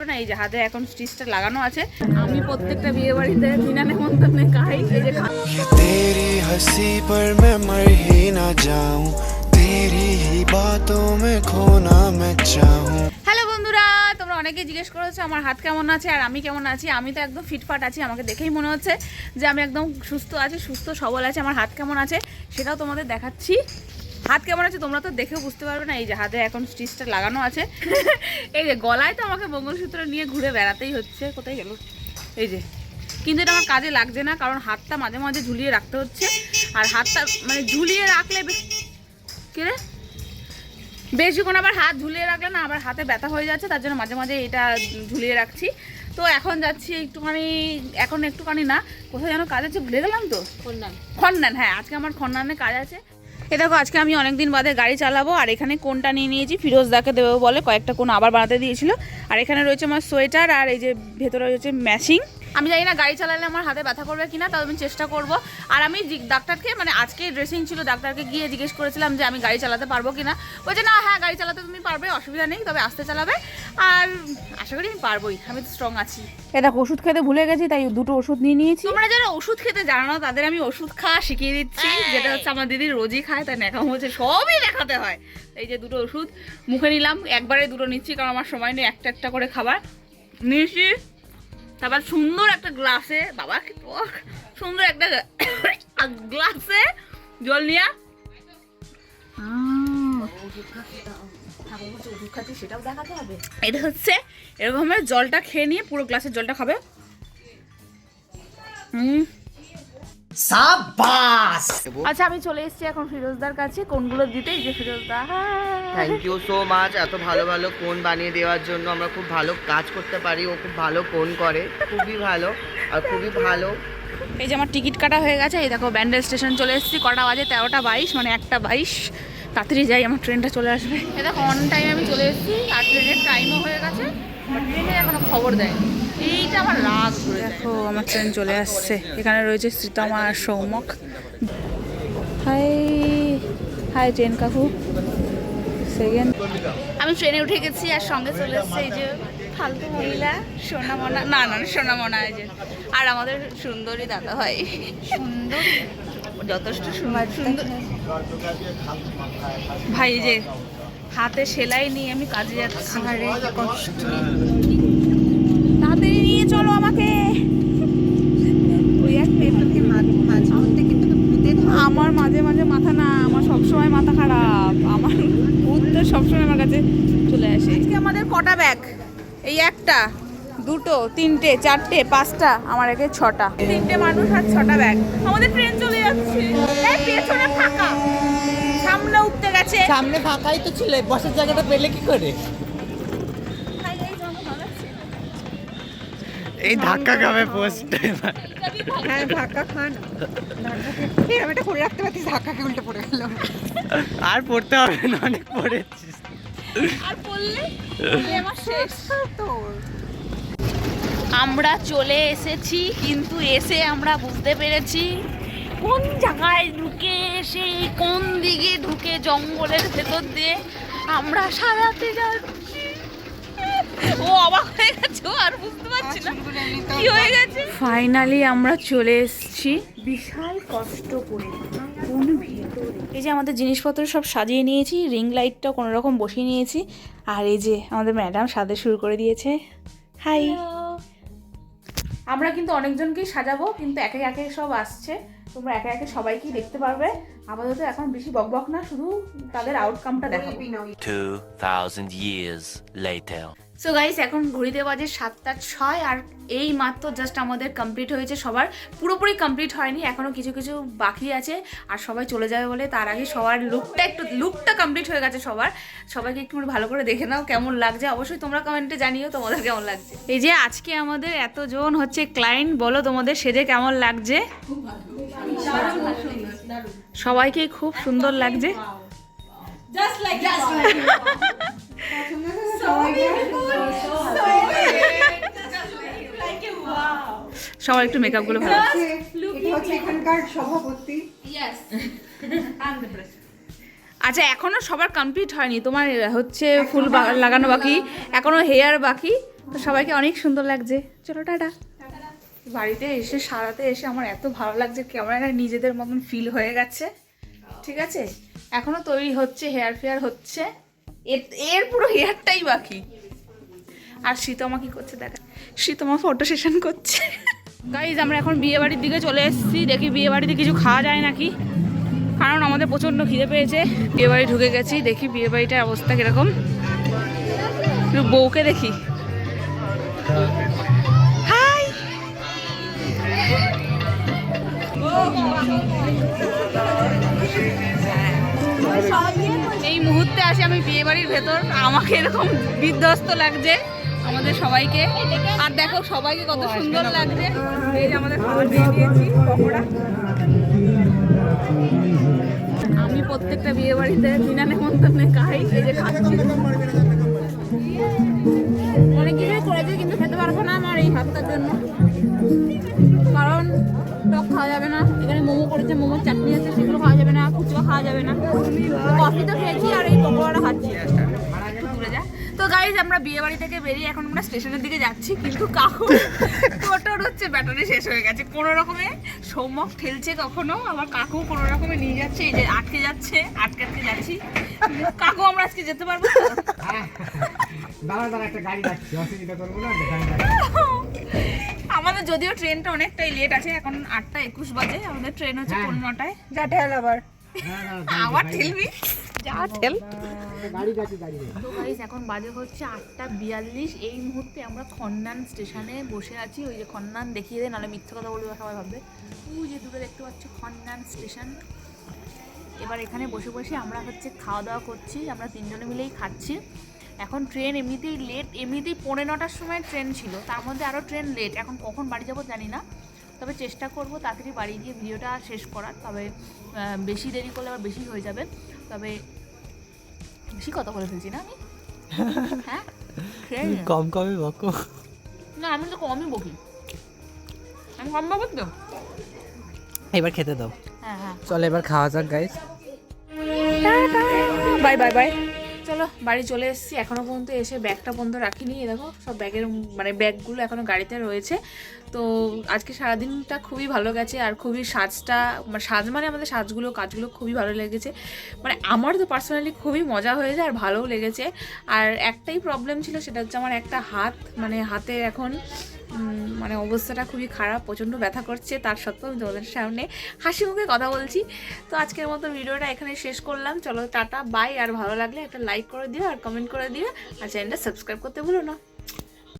এই যে হাতে এখন স্টিচটা লাগানো আছে। আমি প্রত্যেকটা বিয়ে বাড়িতে বিনা নেমন্তন্নে খাই এই যে তেরি হাসি পর মে মর না যাও তেরি হি বাতো মে খোনা মে চাহু হ্যালো বন্ধুরা তোমরা অনেকে জিজ্ঞেস করেছ আমার হাত কেমন আছে আর আমি কেমন আছি? আমি তো একদম ফিটফাট আছি আমাকে দেখেই মনে হচ্ছে যে আমি একদম সুস্থ আছি সুস্থ সবল আছি আমার হাত কেমন আছে সেটাও তোমাদের দেখাচ্ছি। হাত কেমন আছে তোমরা তো দেখেও বুঝতে পারবে না এই যে হাতে এখন স্টিচটা লাগানো আছে। এই যে গলায় তো আমাকে মঙ্গলসূত্র নিয়ে ঘুরে বেড়াতেই হচ্ছে কোথায় গেল? এই যে কিন্তু এটা আমার কাজে লাগছে না কারণ হাতটা মাঝে মাঝে ঝুলিয়ে রাখতে হচ্ছে আর হাতটা মানে ঝুলিয়ে রাখলে রে? বেশিক্ষণ আবার হাত ঝুলিয়ে রাখলে না আবার হাতে ব্যথা হয়ে যাচ্ছে তার জন্য মাঝে মাঝে এটা ঝুলিয়ে রাখছি। তো এখন যাচ্ছি একটুখানি এখন একটুখানি না কোথায় যেন কাজ আছে ভুলে গেলাম তো? খন্নান হ্যাঁ আজকে আমার খন্নানে কাজ আছে। এ দেখো, আজকে আমি অনেকদিন বাদে গাড়ি চালাবো, আর এখানে কোনটা নিয়ে নিয়েছি ফিরোজ দাকে দেবো বলে, কয়েকটা কোন আবার বানাতে দিয়েছিল। আর এখানে রয়েছে আমার সোয়েটার, আর এই যে ভেতরে রয়েছে ম্যাচিং আমি জানি না গাড়ি চালালে আমার হাতে ব্যথা করবে কিনা তাও আমি চেষ্টা করব। আর আমি ডাক্তারকে মানে আজকে ড্রেসিং ছিল ডাক্তারকে গিয়ে জিজ্ঞেস করেছিলাম যে আমি গাড়ি চালাতে পারব কিনা। বলছে না হ্যাঁ গাড়ি চালাতে তুমি পারবে অসুবিধা নেই তবে আস্তে চালাবে। আর আশা করি আমি পারবোই আমি তো স্ট্রং আছি। এটা ওষুধ খেতে ভুলে গেছি তাই দুটো ওষুধ নিয়ে নিয়েছি। তোমরা যারা ওষুধ খেতে জানো না তাদের আমি ওষুধ খাওয়া শিখিয়ে দিচ্ছি যেটা হচ্ছে আমার দিদি রোজই খায় তাই নেখাম হচ্ছে সবই দেখাতে হয়। এই যে দুটো ওষুধ মুখে নিলাম একবারে দুটো নিচ্ছি কারণ আমার সময় নেই একটা একটা করে খাবার। নিয়েছি তারপর সুন্দর একটা গ্লাসে বাবা সুন্দর একটা গ্লাসে জল নিয়ে সেটাও দেখাতে হবে এটা হচ্ছে এরকম জলটা খেয়ে নিয়ে পুরো গ্লাসের জলটা খাবে। হুম। সাবাস আচ্ছা আমি চলে এসেছি এখন ফিরোজদার কাছে। কোনগুলো দিতে? এই যে ফিরোজদা! থ্যাংক ইউ সো মাচ এত ভালো ভালো কোন বানিয়ে দেওয়ার জন্য আমরা খুব ভালো কাজ করতে পারি। ও খুব ভালো কোন করে। খুবই ভালো আর খুবই ভালো। এই যে আমার টিকিট কাটা হয়ে গেছে। এই দেখো ব্যান্ডেল স্টেশন চলে এসেছি। কটা বাজে? তেরোটা বাইশ মানে একটা বাইশ। তাড়াতাড়ি যাই আমার ট্রেনটা চলে আসবে। এই দেখো অন টাইম আমি চলে এসেছি। আর ট্রেনের টাইমও হয়ে গেছে। এখনও খবর দেয়। এইটা আমার রাগ দেখো আমার ট্রেন চলে আসছে। এখানে রয়েছে শ্রীতমা আর সৌমক। হাই হাই ট্রেন কাকু। সেকেন্ড আমি ট্রেনে উঠে গেছি আর সঙ্গে চলে এসছে এই যে ফালতু মহিলা সোনামনা না না সোনামনা এই যে। আর আমাদের সুন্দরী দাদা ভাই। সুন্দর? যথেষ্ট সুন্দর ভাই যে হাতে সেলাই নিয়ে আমি কাজে যাচ্ছি। কষ্ট তাড়াতাড়ি নিয়ে চলো আমাকে ওই এক আমার মাঝে মাঝে মাথা না আমার সবসময় মাথা খারাপ আমার ভূত তো সবসময় আমার কাছে চলে আসে আজকে আমাদের কটা ব্যাগ এই একটা দুটো তিনটে চারটে পাঁচটা আমার একে ছটা। তিনটে মানুষ আর ছটা ব্যাগ আমাদের ট্রেন চলে যাচ্ছে। পেছনে ফাঁকা। সামনে উঠতে গেছে। সামনে ফাঁকাই তো ছিল বসার জায়গাটা পেলে কি করে? এই ধাক্কা খাবে পোস্ট হ্যাঁ ধাক্কা খান। আমি এটা করে রাখতে পারছি ধাক্কাকে উল্টে পড়ে গেল। আর পড়তে হবে না অনেক পড়েছিস আমার চলে এসেছি, কিন্তু এসে আমরা বুঝতে পেরেছি কোন জায়গায় ঢুকে এসে, কোন দিকে ঢুকে জঙ্গলের ভেতর দিয়ে আমরা সারাতে যাচ্ছি। ও অবাক হয়ে গেছে আর বুঝতে পারছি না কি হয়ে গেছে। ফাইনালি আমরা চলে এসেছি। বিশাল কষ্ট করে। এই যে আমাদের জিনিসপত্র সব সাজিয়ে নিয়েছি রিং লাইটটা কোনো রকম বসিয়ে নিয়েছি। আর এই যে আমাদের ম্যাডাম সাজে শুরু করে দিয়েছে। হাই আমরা কিন্তু অনেকজনকেই সাজাবো, কিন্তু একে একে সব আসছে। তোমরা একে একে সবাইকেই দেখতে পারবে। আপাতত এখন বেশি বকবক না শুধু তাদের আউটকামটা দেখাবো। 2,000 years later. সো গাইস এখন ঘড়িতে বাজে সাতটা ছয় আর এই মাত্র জাস্ট আমাদের কমপ্লিট হয়েছে সবার। পুরোপুরি কমপ্লিট হয়নি এখনও কিছু কিছু বাকি আছে আর সবাই চলে যাবে বলে তার আগে সবার লুকটা একটু লুকটা কমপ্লিট হয়ে গেছে সবার। সবাইকে একটু ভালো করে দেখে নাও কেমন লাগছে। অবশ্যই তোমরা কমেন্টে জানিও তোমাদের কেমন লাগছে। এই যে আজকে আমাদের এতজন হচ্ছে ক্লায়েন্ট বলো তোমাদের সেজে কেমন লাগছে? সবাইকে খুব সুন্দর লাগছে। সবার একটু মেকআপগুলো ভালো। এখানকার সভাপতি। আচ্ছা এখনও সবার কমপ্লিট হয়নি। তোমার হচ্ছে ফুল বা- লাগানো বাকি এখনও হেয়ার বাকি। তো সবাইকে অনেক সুন্দর লাগছে। চলো টাটা। বাড়িতে এসে, সারাতে এসে আমার এত ভালো লাগছে একটা নিজেদের মতন ফিল হয়ে গেছে। ঠিক আছে? এখনও তৈরি হচ্ছে হেয়ার ফেয়ার হচ্ছে। এর এর পুরো হেয়ারটাই বাকি। আর শীতমা কি করছে দেখা শীতমা ফটো সেশন করছে। গাইজ আমরা এখন বিয়ে বাড়ির দিকে চলে এসেছি। দেখি বিয়ে বাড়িতে কিছু খাওয়া যায় নাকি? কারণ আমাদের প্রচণ্ড খিদে পেয়েছে। বিয়ে বাড়ি ঢুকে গেছি, দেখি বিয়ে বাড়িটার অবস্থা কীরকম। বউকে দেখি। এই মুহূর্তে আসি আমি বিয়ে বাড়ির ভেতর। আমাকে এরকম বিধ্বস্ত লাগছে আমাদের সবাইকে। আর দেখো সবাইকে কত সুন্দর লাগছে। এই যে আমাদের খাবার দিয়ে দিয়েছি, পকোড়া। আমি প্রত্যেকটা বিয়ে বাড়িতে বিনা নেমন্তন্নে খাই, এই যে খাচ্ছি। অনেক কিছুই করেছি, কিন্তু খেতে পারব না আমার এই হাতটার জন্য। টক খাওয়া যাবে না। এখানে মোমো করেছে মোমোর চাটনি আছে, সেগুলো খাওয়া যাবে না ফুচকা খাওয়া যাবে না। কফি তো খেয়েছি আর এই পকোড়াটা খাচ্ছি। দূরে যা। তো গাইজ আমরা বিয়ে বাড়ি থেকে বেরিয়ে এখন আমরা স্টেশনের দিকে যাচ্ছি, কিন্তু কাকু টোটোর হচ্ছে ব্যাটারি শেষ হয়ে গেছে। কোনো রকমে সৌমক ঠেলছে কখনো? আবার কাকু কোনো রকমে নিয়ে যাচ্ছে, এই যে আটকে যাচ্ছে, আটকে আটকে যাচ্ছি। কাকু, আমরা আজকে যেতে পারব? দাঁড়া দাঁড়া, একটা গাড়ি ডাকছি অসুবিধা করব না, গাড়ি যদিও ট্রেনটা অনেকটাই লেট আছে এখন আটটা একুশ বাজে আমাদের ট্রেন হচ্ছে হ্যাঁ। পনেরো নটায়। যা ঠেল আবার। আবার ঠেলবি যা ঠেল তো গাইস এখন বাজে হচ্ছে আটটা বিয়াল্লিশ। এই মুহূর্তে আমরা খন্নান স্টেশনে বসে আছি। ওই যে খন্নান দেখিয়ে দেয় নাহলে মিথ্যে কথা বলবে সবাই ভাববে। ওই যে দূরে দেখতে পাচ্ছ খন্নান স্টেশন। এবার এখানে বসে বসে আমরা হচ্ছে খাওয়া দাওয়া করছি। আমরা তিনজনে মিলেই খাচ্ছি। এখন ট্রেন এমনিতেই লেট এমনিতেই পৌনে নটার সময় ট্রেন ছিল তার মধ্যে আরও ট্রেন লেট এখন কখন বাড়ি যাব জানি না তবে চেষ্টা করব তাড়াতাড়ি বাড়ি গিয়ে ভিডিওটা শেষ করার তবে বেশি দেরি করলে আবার বেশি হয়ে যাবে। তবে বেশি কথা বলে ফেলছি না আমি? হ্যাঁ? কম কমে বকো। না আমি তো কমই বকি। আমি কম বকব তো? এবার খেতে দাও। হ্যাঁ হ্যাঁ। চল এবার খাওয়া যাক গাইস বাই বাই বাই। চলো, বাড়ি চলে এসেছি। এখনও পর্যন্ত এসে ব্যাগটা পর্যন্ত রাখিনি। দেখো, সব ব্যাগের মানে ব্যাগগুলো এখনও গাড়িতে রয়েছে। তো আজকে সারাদিনটা খুবই ভালো গেছে আর খুবই সাজটা মানে সাজ মানে আমাদের সাজগুলো, কাজগুলো খুবই ভালো লেগেছে। মানে আমার তো পার্সোনালি খুবই মজা হয়েছে আর ভালোও লেগেছে। আর একটাই প্রবলেম ছিল, সেটা হচ্ছে আমার একটা হাত মানে হাতে এখন মানে অবস্থাটা খুবই খারাপ, প্রচণ্ড ব্যথা করছে, তার সত্ত্বেও আমি তোমাদের সামনে হাসি মুখে কথা বলছি। তো আজকের মতো ভিডিওটা এখানে শেষ করলাম। চলো, টাটা বাই আর ভালো লাগলে একটা লাইক করে দিও আর কমেন্ট করে দিও। আর চ্যানেলটা সাবস্ক্রাইব করতে ভুলো না।